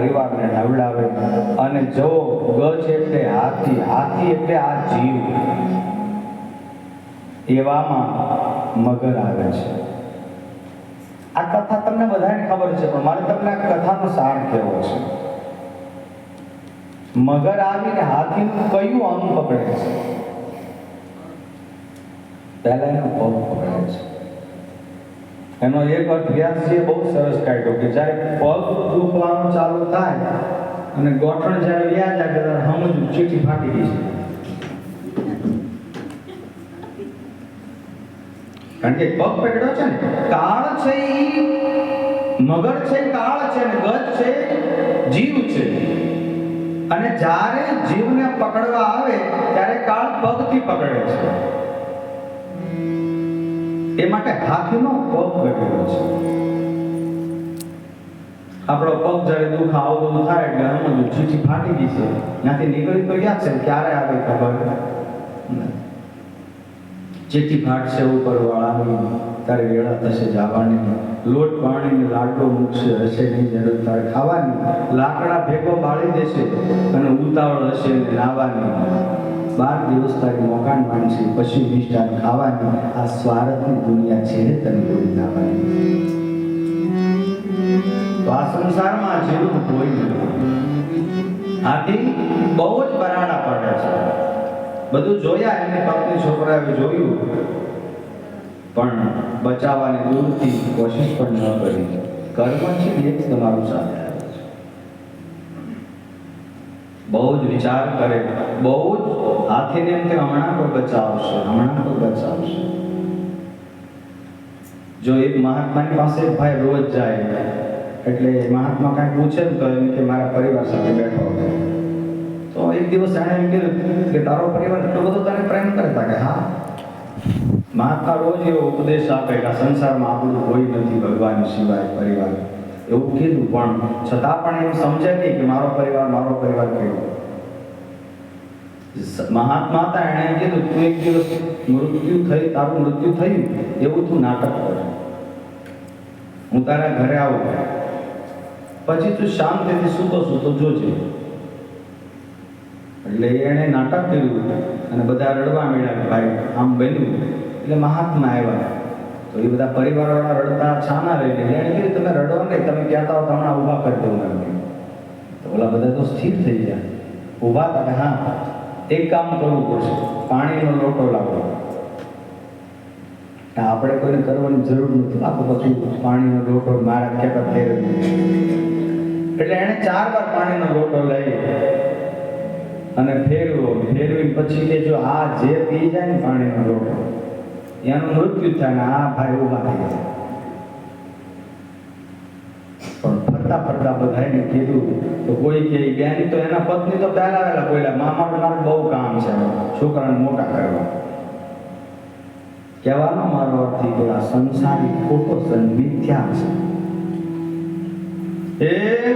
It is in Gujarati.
પરિવારને નવડાવે અને જો ગજ એટલે હાથી હાથી એટલે આ જીવ. એવામાં મગર આવે છે. આ કથા તમને બધાને ખબર છે, પણ મારે તમને આ કથાનો સાર કહેવો છે? મગર આવીને હાથીનું કયું અંગ પકડે છે? પહેલા એનો પગ પકડે છે. એનો એક અર્થ વ્યાસજીએ બહુ સરસ કાઢ્યો કે જ્યારે પગ દુખવાનું ચાલુ થાય અને ગોઠણ જ્યારે વ્યાજ આવે ત્યારે સમજવું ચીઠી ફાટી ગઈ છે. કારણ કે પગ પકડ્યો છે ને, કાળ છે ઈ, મગર છે, કાળ છે ને ગજ છે, જીવ છે. અને જ્યારે જીવને પકડવા આવે, ત્યારે કાળ પગથી પકડે છે. એ માટે હાથીનો પગ ઘટેલો છે. આપણો પગ જ્યારે દુઃખ આવું થાય એટલે હનુમાન ચીઠી ફાટી ગઈ છે. ત્યાંથી નીકળી તો ગયા છે, ક્યારે આવે ખબર. ચીઠી ફાટશે ઉપર વાળાની તારે વેળા થશે જવાની. લોટ પાણીની લાડો મૂકશે, હશે નહીં, જરૂર તારે ખાવાની. લાકડા ભેગો બાળી દેશે અને ઉતાવળ હશે નાવાની બાર દિવસ તારી મોકાન માંડશે પછી મિષ્ટાન ખાવાની આ સ્વાર્થની દુનિયા છે તને કોઈ ના તો આ સંસારમાં જેવું કોઈ નથી આથી બહુ જ બરાડા પડે છે. બધું જોયા એને પત્ની છોકરાએ જોયું. પણ બચાવવાની દૂરથી કોશિશ પણ ન કરી. કર્મ છે એ જ તમારું સાથે આવે છે બહુ જ વિચાર કરે. બહુ જ હાથીને એમ કે હમણાં તો બચાવશે, હમણાં તો બચાવશે. જો એક મહાત્માની પાસે ભાઈ રોજ જાય, એટલે મહાત્મા કાંઈ પૂછે ને તો એમ કે મારા પરિવાર સાથે બેઠો તો એક દિવસ એણે એમ કીધું કે તારો પરિવાર એટલો બધો તને પ્રેમ કરતા કે હા. મહાત્મા રોજ એવો ઉપદેશ આપે કે સંસારમાં આપણું કોઈ નથી ભગવાન સિવાય પરિવાર. એવું કીધું, પણ છતાં પણ એમ સમજે નહીં કે મારો પરિવાર મારો પરિવાર કેવો. મહાત્મા હતા, એણે કીધું, તું એક દિવસ મૃત્યુ થઈ, તારું મૃત્યુ થયું, એવું તું નાટક કર. હું તારા ઘરે આવું. પછી તું શાંતિથી સૂતો સૂતો જોજે. એટલે એણે નાટક કર્યું અને બધા રડવા મળ્યા ભાઈ, આમ બન્યું. એટલે મહાત્મા આવ્યા. તો એ બધા પરિવારવાળા રડતા છાના રહી ગયા એને કીધું, તમે રડો નહીં, તમે કહેતા હો તમને ઊભા કરી દઉં એમ. તો ઓલા બધા તો સ્થિર થઈ ગયા. ઊભા હતા હા, એક કામ કરવું પડશે, પાણીનો લોટો લાવો. આપણે કોઈને કરવાની જરૂર નથી, આખું પછી પાણીનો લોટો મારા ખેતર રહ્યો એટલે એણે ચાર વાર પાણીનો લોટો લઈ અને ફેરવો ફેરવી પછી કે જો આ જે પી જાય ને પાણીનો લોટો એનું મૃત્યુ થાય આ ભાઈ ઊભા થઈ જાય પણ ફરતા ફરતા બધાને કીધું તો કોઈ કે બેન, તો એના પત્ની તો પહેલા વહેલા બોલ્યા મામા મારું બહુ કામ છે, છોકરાને મોટા કરવા. કહેવાનો મારો અર્થ એ આ સંસારી ખોટો સન મિથ્યા છે. એ